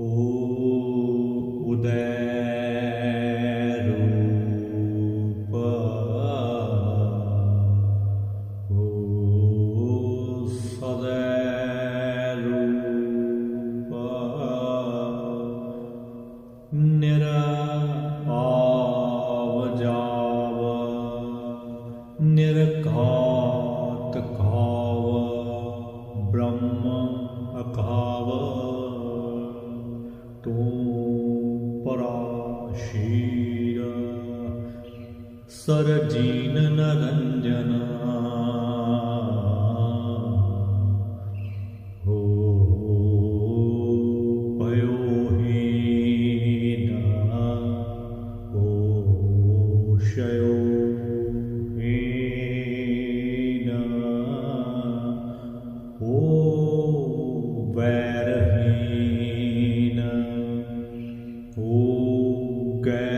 ਓ ਉਦੈ ਰੂਪ ਓ ਸਦੈ ਰੂਪ ਨਿਰਭਉ ਜਾਵ ਨਿਰਘਾਤ ਘਾਵ ਬ੍ਰਹਮ ਅਕਾਵ ਸਰਜੀਨ ਨਰੰਜਨਾ। ਹੋ ਪਇਓ ਹੀਨ ਹੋ ਸ਼ਯੋ ਹੀਨ। ਵੈਰਹੀਨ ਹੋ ਗੈਰਹੀਨ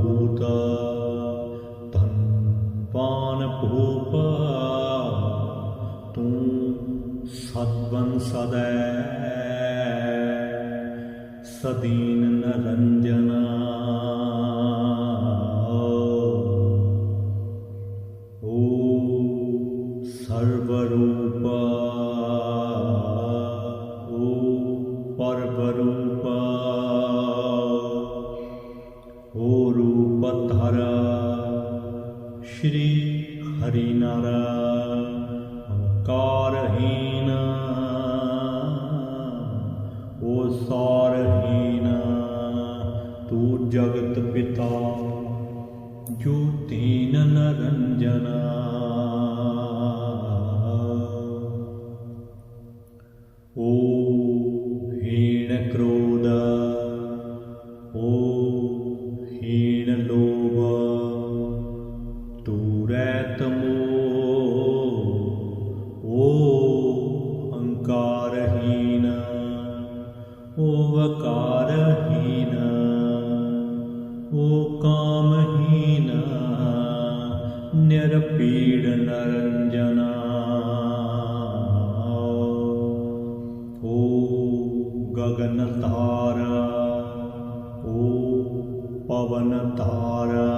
ਸਤਵੰ ਸਦੈ, ਸਦੀਨ ਨਰੰਜਨਾ। ਓ ਸਰਵ ਓ ਪਰਬ ਓ ਰੂਪ ਸ਼੍ਰੀ ਹਰੀ ਨਰ। ਓੰਕਾਰਹੀਨ ਓ ਸਾਰਹੀਨ ਤੂੰ ਜਗਤ ਪਿਤਾ, ਜੋ ਤੀਨ ਨਰੰਜਨਾ। ਓ ਹੀਣ ਕ੍ਰੋਧ, ਓ ਹੀਣ ਲੋਭ ਤੂੰ ਰਹਿਤ ਮੋਹ ਓ ਹੰਕਾਰਹੀਨ ਓ ਓ ਕਾਮਹੀਨ ਨਿਰਪੀੜ ਨਰੰਜਨਾ। ਓ ਗਗਨ ਤਾਰਾ ਓ ਪਵਨ ਤਾਰਾ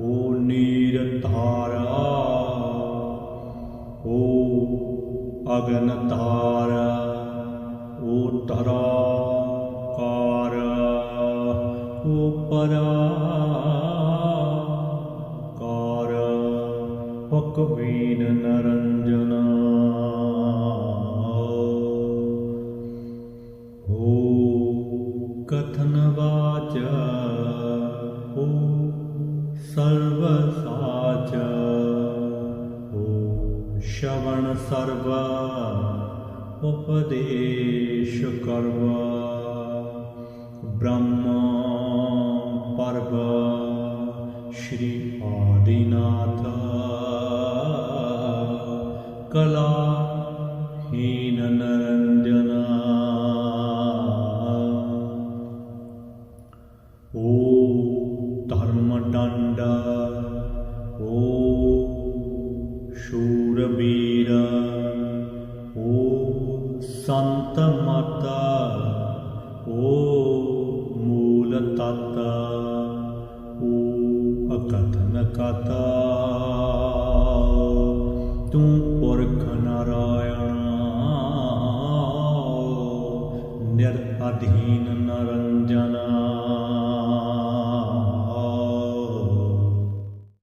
ਓ ਨੀਰ ਤਾਰਾ ਓ ਅਗਨ ਤਾਰਾ ਓ ਤਰਾ ਕਾਰ ਓ ਪਰਾ ਕਾਰ ਪਕਵੀਨ ਨਰੰਜਨਾ ਓ ਕਥਨ ਵਾਚ ਓ ਸਰਵ ਸਾਚ ਓ ਸ਼ਵਣ ਸਰਵ ਉਪਦੇਸ਼ ਕਲਾ ਹੀਨ ਨਰੰਜਨਾ। ਓ ਧਰਮ ਡੰਡ ਓ ਸ਼ੂਰ ਵੀਰ ਓ ਸੰਤ ਮਾਤਾ ਓ ਮੂਲ ਤਤ ਓ ਅਕਥਨ ਕਤਾ ਤੂੰ ਪੁਰਖ ਨਾਰਾਇਣਾ। ਨਿਰਅਧੀਨ ਨਰੰਜਨ